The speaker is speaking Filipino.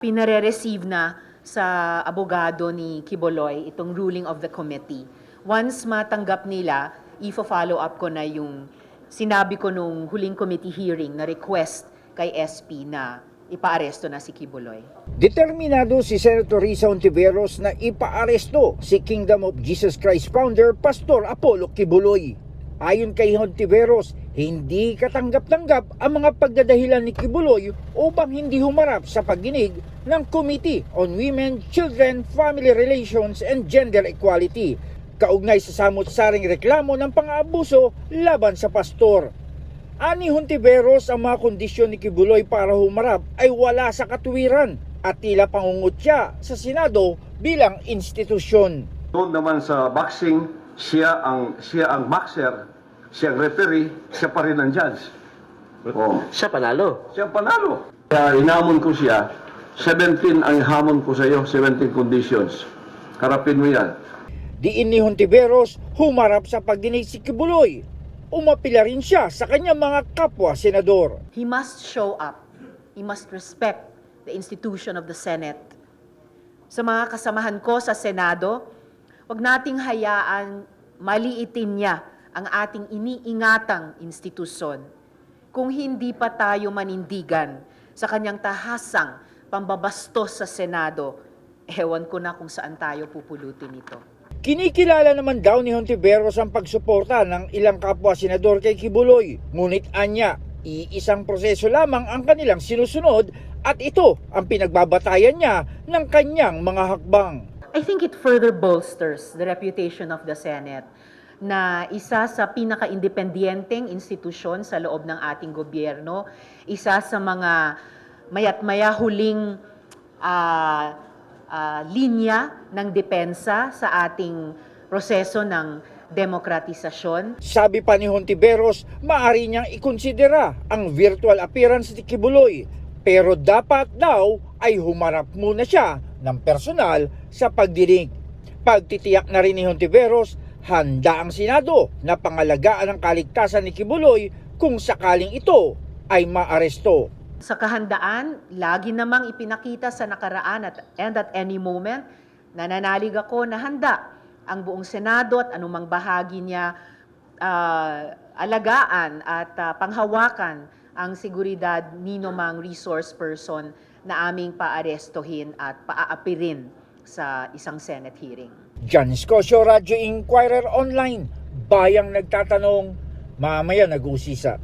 Pinare-receive na sa abogado ni Kiboloy itong ruling of the committee. Once matanggap nila, ifo-follow up ko na yung sinabi ko nung huling committee hearing na request kay SP na ipaaresto na si Kiboloy. Determinado si Senator Risa Ontiveros na ipaaresto si Kingdom of Jesus Christ founder Pastor Apollo Kibuloy. Ayon kay Hontiveros, hindi katanggap-tanggap ang mga pagdadahilan ni Kibuloy upang hindi humarap sa pagdinig ng Committee on Women, Children, Family Relations and Gender Equality kaugnay sa samot-saring reklamo ng pang-aabuso laban sa pastor. Ani Hontiveros ang mga kondisyon ni Kibuloy para humarap ay wala sa katuwiran at tila pangungot siya sa Senado bilang institusyon. Doon naman sa boxing, siya ang siya ang boxer, siya ang referee, siya pa rin ang judge. Oh, Siya panalo. siya ang panalo. Kaya inamon ko siya, 17 ang hamon ko sa iyo, 17 conditions. Harapin mo yan. Diin ni Hontiveros humarap sa pagdinig si Kibuloy. Umapila rin siya sa kanyang mga kapwa senador. He must show up. He must respect the institution of the Senate. Sa mga kasamahan ko sa Senado, wag nating hayaan maliitin niya ang ating iniingatang institusyon. Kung hindi pa tayo manindigan sa kanyang tahasang pambabastos sa Senado, ewan ko na kung saan tayo pupulutin ito. Kinikilala naman daw ni Hontiveros ang pagsuporta ng ilang kapwa senador kay Kibuloy. Ngunit anya, iisang proseso lamang ang kanilang sinusunod at ito ang pinagbabatayan niya ng kanyang mga hakbang. I think it further bolsters the reputation of the Senate na isa sa pinaka-independenteng institusyon sa loob ng ating gobyerno, isa sa mga mayat maya huling ah, ah, linya ng depensa sa ating proseso ng demokratisasyon. Sabi pa ni Hontiveros, maaari niyang ikonsidera ang virtual appearance ni Kibuloy. Pero dapat daw ay humarap muna siya ng personal sa pagdinig. Pagtitiyak na rin ni Hontiveros, handa ang Senado na pangalagaan ang kaligtasan ni Kibuloy kung sakaling ito ay maaresto. Sa kahandaan, lagi namang ipinakita sa nakaraan at and at any moment, nananalig ako na handa ang buong Senado at anumang bahagi niya ah, alagaan at ah, panghawakan ang seguridad ni mang resource person na aming paarestohin at paaapirin sa isang Senate hearing. John Scosio, Radio Inquirer Online. Bayang nagtatanong, mamaya nag-uusisa.